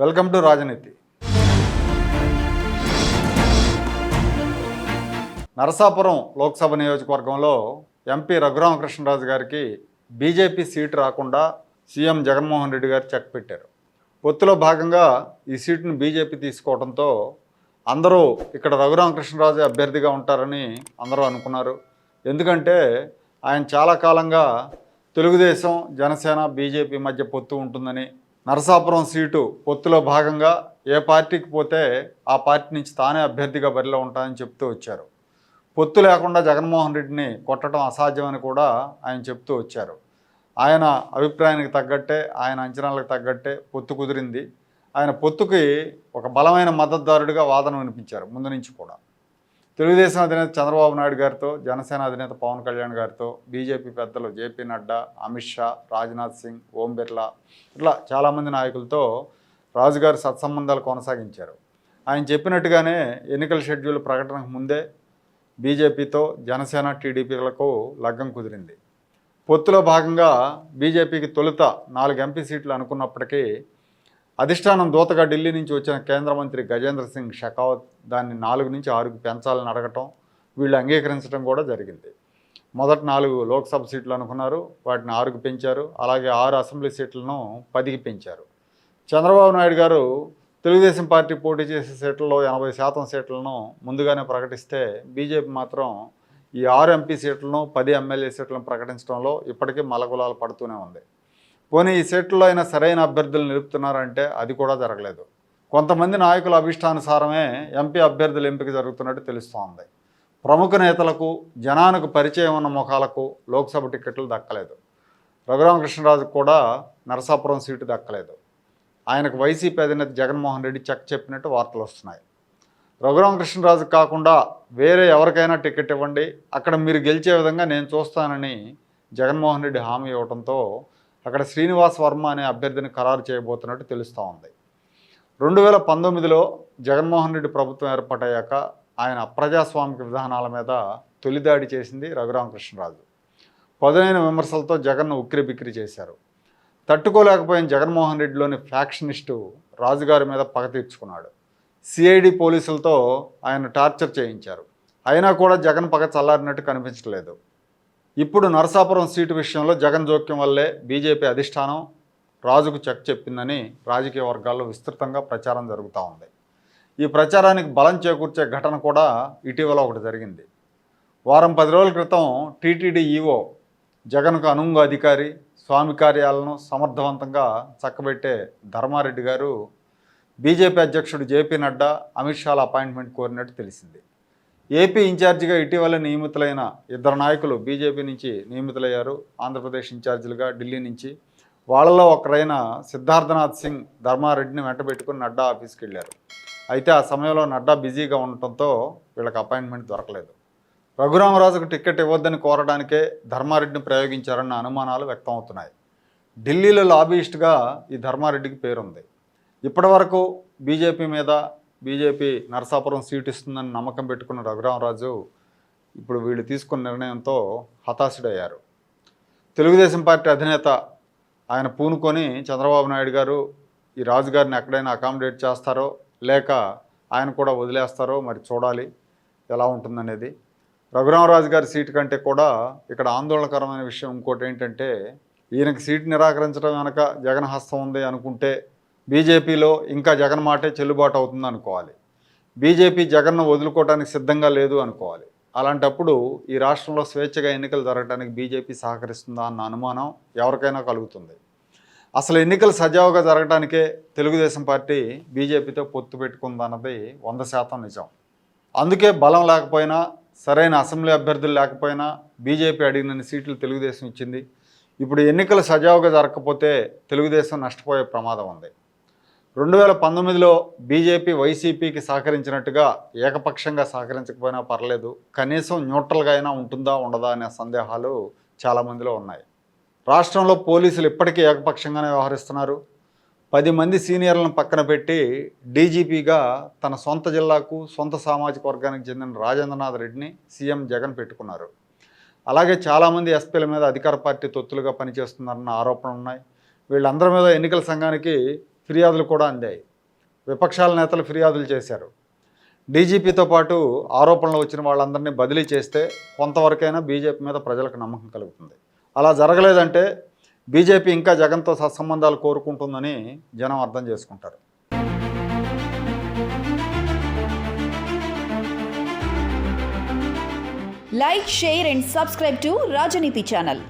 Welcome to రాజనీతి. నరసాపురం లోక్సభ నియోజకవర్గంలో MP Raghurama Krishna Raju గారికి బీజేపీ సీటు రాకుండా సీఎం జగన్మోహన్ రెడ్డి గారు చెక్ పెట్టారు. పొత్తులో భాగంగా ఈ సీటును బీజేపీ తీసుకోవడంతో అందరూ ఇక్కడ రఘురామకృష్ణరాజు అభ్యర్థిగా ఉంటారని అందరూ అనుకున్నారు. ఎందుకంటే ఆయన చాలా కాలంగా తెలుగుదేశం జనసేన బీజేపీ మధ్య పొత్తు ఉంటుందని నరసాపురం సీటు పొత్తులో భాగంగా ఏ పార్టీకి పోతే ఆ పార్టీ నుంచి తానే అభ్యర్థిగా బరిలో ఉంటానని చెప్తూ వచ్చారు. పొత్తు లేకుండా జగన్మోహన్ రెడ్డిని కొట్టడం అసాధ్యమని కూడా ఆయన చెప్తూ వచ్చారు. ఆయన అభిప్రాయానికి తగ్గట్టే ఆయన అంచనాలకు తగ్గట్టే పొత్తు కుదిరింది. ఆయన పొత్తుకి ఒక బలమైన మద్దతుదారుడిగా వాదన వినిపించారు ముందు నుంచి కూడా. తెలుగుదేశం అధినేత చంద్రబాబు నాయుడు గారితో జనసేన అధినేత పవన్ కళ్యాణ్ గారితో బీజేపీ పెద్దలు జేపీ నడ్డా అమిత్ షా రాజ్నాథ్ సింగ్ ఓం బిర్లా ఇట్లా చాలామంది నాయకులతో రాజుగారు సత్సంబంధాలు కొనసాగించారు. ఆయన చెప్పినట్టుగానే ఎన్నికల షెడ్యూల్ ప్రకటనకు ముందే బీజేపీతో జనసేన టీడీపీలకు లగ్గం కుదిరింది. పొత్తులో భాగంగా బీజేపీకి తొలుత నాలుగు ఎంపీ సీట్లు అనుకున్నప్పటికీ అధిష్టానం దూతగా ఢిల్లీ నుంచి వచ్చిన కేంద్ర మంత్రి గజేంద్ర సింగ్ షెకావత్ దాన్ని నాలుగు నుంచి ఆరుకు పెంచాలని అడగటం వీళ్ళు అంగీకరించడం కూడా జరిగింది. మొదట నాలుగు లోక్సభ సీట్లు అనుకున్నారు వాటిని ఆరుకు పెంచారు అలాగే ఆరు అసెంబ్లీ సీట్లను పదికి పెంచారు. చంద్రబాబు నాయుడు గారు తెలుగుదేశం పార్టీ పోటీ చేసే సీట్లలో ఎనభై శాతం సీట్లను ముందుగానే ప్రకటిస్తే బీజేపీ మాత్రం ఈ ఆరు ఎంపీ సీట్లను పది ఎమ్మెల్యే సీట్లను ప్రకటించడంలో ఇప్పటికీ మలగులాలు పడుతూనే ఉంది. పోనీ ఈ సీట్లలో అయినా సరైన అభ్యర్థులు నిలుపుతున్నారంటే అది కూడా జరగలేదు. కొంతమంది నాయకుల అభిష్టానుసారమే ఎంపీ అభ్యర్థుల ఎంపిక జరుగుతున్నట్టు తెలుస్తోంది. ప్రముఖ నేతలకు జనానికి పరిచయం ఉన్న ముఖాలకు లోక్సభ టికెట్లు దక్కలేదు. రఘురామకృష్ణరాజు కూడా నరసాపురం సీటు దక్కలేదు. ఆయనకు వైసీపీ అధినేత జగన్మోహన్ రెడ్డి చెక్ చెప్పినట్టు వార్తలు వస్తున్నాయి. రఘురామకృష్ణరాజు కాకుండా వేరే ఎవరికైనా టికెట్ ఇవ్వండి అక్కడ మీరు గెలిచే విధంగా నేను చూస్తానని జగన్మోహన్ రెడ్డి హామీ ఇవ్వడంతో అక్కడ శ్రీనివాస్ వర్మ అనే అభ్యర్థిని ఖరారు చేయబోతున్నట్టు తెలుస్తూ ఉంది. రెండు వేల పంతొమ్మిదిలో జగన్మోహన్ రెడ్డి ప్రభుత్వం ఏర్పాటయ్యాక ఆయన అప్రజాస్వామిక విధానాల మీద తొలిదాడి చేసింది రఘురామకృష్ణరాజు. పదునైన విమర్శలతో జగన్ను ఉక్కిరి బిక్కిరి చేశారు. తట్టుకోలేకపోయిన జగన్మోహన్ రెడ్డిలోని ఫ్యాక్షనిస్టు రాజుగారి మీద పగ తీర్చుకున్నాడు. సిఐడి పోలీసులతో ఆయన టార్చర్ చేయించారు. అయినా కూడా జగన్ పగ చల్లారినట్టు కనిపించట్లేదు. ఇప్పుడు నరసాపురం సీటు విషయంలో జగన్ జోక్యం వల్లే బీజేపీ అధిష్టానం రాజుకు చెక్ చెప్పిందని రాజకీయ వర్గాల్లో విస్తృతంగా ప్రచారం జరుగుతూ ఉంది. ఈ ప్రచారానికి బలం చేకూర్చే ఘటన కూడా ఇటీవల ఒకటి జరిగింది. వారం పది రోజుల క్రితం టీటీడీ ఈవో జగన్కు అనుంగు అధికారి స్వామి కార్యాలను సమర్థవంతంగా చక్కబెట్టే ధర్మారెడ్డి గారు బీజేపీ అధ్యక్షుడు జేపీ నడ్డా అమిత్ షాల అపాయింట్మెంట్ కోరినట్టు తెలిసింది. ఏపీ ఇన్ఛార్జిగా ఇటీవల నియమితులైన ఇద్దరు నాయకులు బీజేపీ నుంచి నియమితులయ్యారు ఆంధ్రప్రదేశ్ ఇన్ఛార్జీలుగా ఢిల్లీ నుంచి. వాళ్ళలో ఒకరైన సిద్ధార్థనాథ్ సింగ్ ధర్మారెడ్డిని వెంటబెట్టుకుని నడ్డా ఆఫీస్కి వెళ్ళారు. అయితే ఆ సమయంలో నడ్డా బిజీగా ఉండటంతో వీళ్ళకి అపాయింట్మెంట్ దొరకలేదు. రఘురామరాజుకు టికెట్ ఇవ్వద్దని కోరడానికే ధర్మారెడ్డిని ప్రయోగించారన్న అనుమానాలు వ్యక్తం అవుతున్నాయి ఢిల్లీలో లాబీయిస్ట్గా ఈ ధర్మారెడ్డికి పేరుంది. ఇప్పటి వరకు బీజేపీ మీద బీజేపీ నరసాపురం సీటు ఇస్తుందని నమ్మకం పెట్టుకున్న రఘురామరాజు ఇప్పుడు వీళ్ళు తీసుకున్న నిర్ణయంతో హతాశుడయ్యారు. తెలుగుదేశం పార్టీ అధినేత ఆయన పూనుకొని చంద్రబాబు నాయుడు గారు ఈ రాజుగారిని ఎక్కడైనా అకామిడేట్ చేస్తారో లేక ఆయన కూడా వదిలేస్తారో మరి చూడాలి ఎలా ఉంటుందనేది. రఘురామరాజు గారి సీటు కంటే కూడా ఇక్కడ ఆందోళనకరమైన విషయం ఇంకోటి ఏంటంటే ఈయనకి సీటు నిరాకరించడం వెనక జగన్ హస్తం ఉంది అనుకుంటే బీజేపీలో ఇంకా జగన్ మాటే చెల్లుబాటు అవుతుంది అనుకోవాలి. బీజేపీ జగన్ను వదులుకోవడానికి సిద్ధంగా లేదు అనుకోవాలి. అలాంటప్పుడు ఈ రాష్ట్రంలో స్వేచ్ఛగా ఎన్నికలు జరగడానికి బీజేపీ సహకరిస్తుందా అన్న అనుమానం ఎవరికైనా కలుగుతుంది. అసలు ఎన్నికలు సజావుగా జరగడానికే తెలుగుదేశం పార్టీ బీజేపీతో పొత్తు పెట్టుకుందన్నది వంద శాతం నిజం. అందుకే బలం లేకపోయినా సరైన అసెంబ్లీ అభ్యర్థులు లేకపోయినా బీజేపీ అడిగిన సీట్లు తెలుగుదేశం ఇచ్చింది. ఇప్పుడు ఎన్నికలు సజావుగా జరగకపోతే తెలుగుదేశం నష్టపోయే ప్రమాదం ఉంది. రెండు వేల పంతొమ్మిదిలో బీజేపీ వైసీపీకి సహకరించినట్టుగా ఏకపక్షంగా సహకరించకపోయినా పర్లేదు. కనీసం న్యూట్రల్గా అయినా ఉంటుందా ఉండదా అనే సందేహాలు చాలామందిలో ఉన్నాయి. రాష్ట్రంలో పోలీసులు ఇప్పటికీ ఏకపక్షంగానే వ్యవహరిస్తున్నారు. పది మంది సీనియర్లను పక్కన పెట్టి డీజీపీగా తన సొంత జిల్లాకు సొంత సామాజిక వర్గానికి చెందిన రాజేంద్రనాథ్ రెడ్డిని సీఎం జగన్ పెట్టుకున్నారు. అలాగే చాలామంది ఎస్పీల మీద అధికార పార్టీ తొత్తులుగా పనిచేస్తున్నారన్న ఆరోపణలు ఉన్నాయి వీళ్ళందరి మీద ఎన్నికల సంఘానికి ఫిర్యాదులు కూడా అందాయి. విపక్షాల నేతలు ఫిర్యాదులు చేశారు. డీజీపీతో పాటు ఆరోపణలు వచ్చిన వాళ్ళందరినీ బదిలీ చేస్తే కొంతవరకైనా బీజేపీ మీద ప్రజలకు నమ్మకం కలుగుతుంది. అలా జరగలేదంటే బీజేపీ ఇంకా జగన్తో సత్సంబంధాలు కోరుకుంటుందని జనం అర్థం చేసుకుంటారు. Like share and subscribe to Rajaneethi channel.